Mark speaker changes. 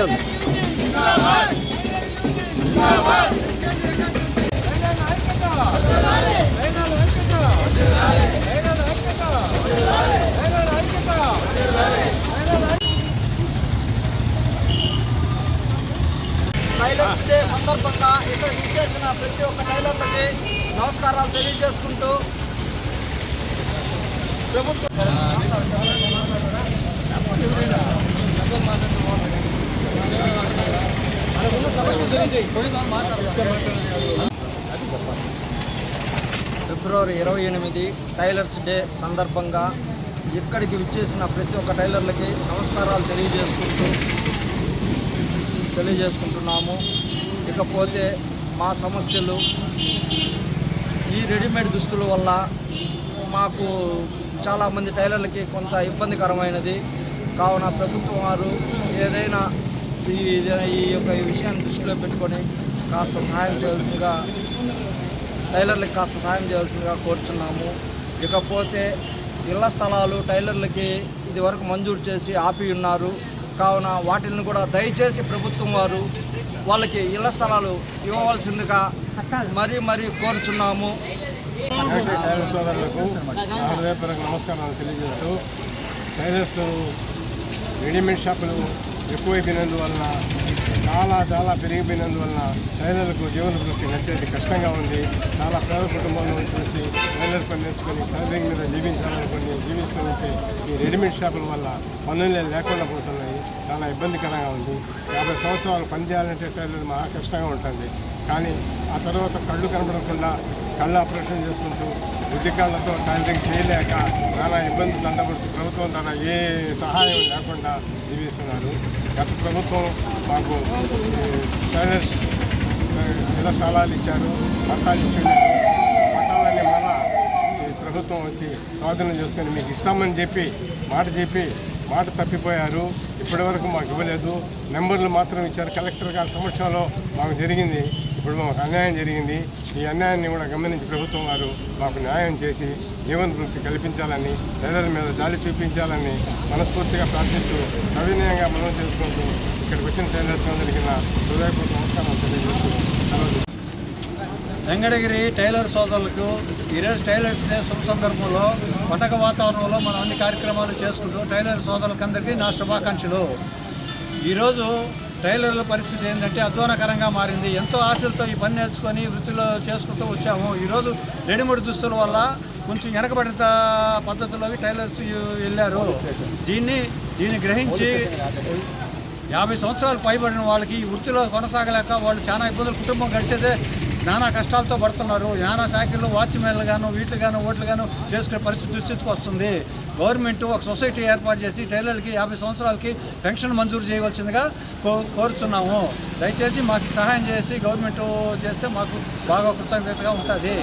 Speaker 1: ఉంటుంది
Speaker 2: tailors day సందర్భంగా ఇక్కడ చేసిన ప్రతి ఒక్క టైలర్లకి నమస్కారాలు తెలియజేసుకుంటూ ప్రభుత్వం ఫిబ్రవరి ఇరవై ఎనిమిది టైలర్స్ డే సందర్భంగా ఇక్కడికి విచ్చేసిన ప్రతి ఒక్క టైలర్లకి నమస్కారాలు తెలియజేసుకుంటూ తెలియజేసుకుంటున్నాము. ఇకపోతే మా సమస్యలు ఈ రెడీమేడ్ దుస్తుల వల్ల మాకు చాలామంది టైలర్లకి కొంత ఇబ్బందికరమైనది. కావున ప్రభుత్వం వారు ఏదైనా ఈ ఈ యొక్క ఈ విషయాన్ని దృష్టిలో పెట్టుకొని కాస్త సహాయం చేయాల్సిందిగా టైలర్లకు కాస్త సహాయం చేయాల్సిందిగా కోరుచున్నాము. ఇకపోతే ఇళ్ళ స్థలాలు టైలర్లకి ఇది వరకు మంజూరు చేసి ఆపి ఉన్నారు. కావున వాటిని కూడా దయచేసి ప్రభుత్వం వారు వాళ్ళకి ఇళ్ళ స్థలాలు ఇవ్వవలసిందిగా మరీ మరీ కోరుచున్నాము.
Speaker 3: టైలర్ సోదరులకు నమస్కారాలు తెలియజేస్తూ టైలర్స్ రెడీమేడ్ షాపులు ఎక్కువైపోయినందువలన చాలా చాలా పెరిగిపోయినందువలన టైలర్లకు జీవన వృత్తి నచ్చేది కష్టంగా ఉంది. చాలా పేద కుటుంబాల నుంచి వచ్చి టైలర్ పని నేర్చుకొని టైలరింగ్ మీద జీవించాలనుకుని జీవిస్తూ ఉంటే ఈ రెడీమేడ్ షాపుల వల్ల పనులే లేకుండా పోతున్నాయి. చాలా ఇబ్బందికరంగా ఉంది. యాభై సంవత్సరాలు పనిచేయాలంటే టైలర్ మహా కష్టంగా ఉంటుంది. కానీ ఆ తర్వాత కళ్ళు కనబడకుండా కళ్ళు ఆపరేషన్ చేసుకుంటూ బుద్ధి కళ్ళతో టైలరింగ్ చేయలేక చాలా ఇబ్బందులు దండబడుతూ ప్రభుత్వం ద్వారా ఏ సహాయం లేకుండా జీవిస్తున్నారు. గత ప్రభుత్వం మాకు టైలర్స్ ఆ, స్థలాలు ఇచ్చారు పట్టాలు ఇచ్చారు పట్టాలన్నీ మళ్ళా ప్రభుత్వం వచ్చి స్వాధీనం చేసుకొని మీకు ఇస్తామని చెప్పి మాట చెప్పి మాట తప్పిపోయారు. ఇప్పటివరకు మాకు ఇవ్వలేదు. నెంబర్లు మాత్రం ఇచ్చారు. కలెక్టర్ గారి సమక్షంలో మాకు జరిగింది. ఇప్పుడు మాకు అన్యాయం జరిగింది. ఈ అన్యాయాన్ని కూడా గమనించి ప్రభుత్వం వారు మాకు న్యాయం చేసి జీవన వృత్తి కల్పించాలని ప్రజల మీద జాలి చూపించాలని మనస్ఫూర్తిగా ప్రార్థిస్తూ సవినయంగా మనం చేసుకుంటూ ఇక్కడికి వచ్చిన టైలర్స్ అందరికీ నా హృదయపూర్వక నమస్కారం తెలియజేస్తూ
Speaker 2: వెంకటగిరి టైలర్ సోదరులకు ఈరోజు టైలర్స్ డే శుభ సందర్భంలో పండగ వాతావరణంలో మనం అన్ని కార్యక్రమాలు చేసుకుంటూ టైలర్ సోదరులకందరికీ నా శుభాకాంక్షలు. ఈరోజు టైలర్ల పరిస్థితి ఏంటంటే అధ్వానకరంగా మారింది. ఎంతో ఆశలతో ఈ పని నేర్చుకొని వృత్తిలో చేసుకుంటూ వచ్చాము. ఈరోజు రెడీమేడ్ దుస్తుల వల్ల కొంచెం వెనకబడిన పద్ధతిలోకి టైలర్స్ వెళ్ళారు. దీన్ని దీన్ని గ్రహించి యాభై సంవత్సరాలు పైబడిన వాళ్ళకి ఈ వృత్తిలో కొనసాగలేక వాళ్ళు చాలా ఇబ్బందులు కుటుంబం గడిచేదే నానా కష్టాలతో పడుతున్నారు. నానా శాఖల్లో వాచ్మెన్లు గాను వీటిలు గాను ఓట్లు గాను చేసుకునే పరిస్థితి దుస్థితికి వస్తుంది. గవర్నమెంట్ ఒక సొసైటీ ఏర్పాటు చేసి టైలర్లకి యాభై సంవత్సరాలకి పెన్షన్ మంజూరు చేయవలసిందిగా కో కోరుతున్నాము దయచేసి మాకు సహాయం చేసి గవర్నమెంట్ చేస్తే మాకు బాగా కృతజ్ఞతగా ఉంటుంది.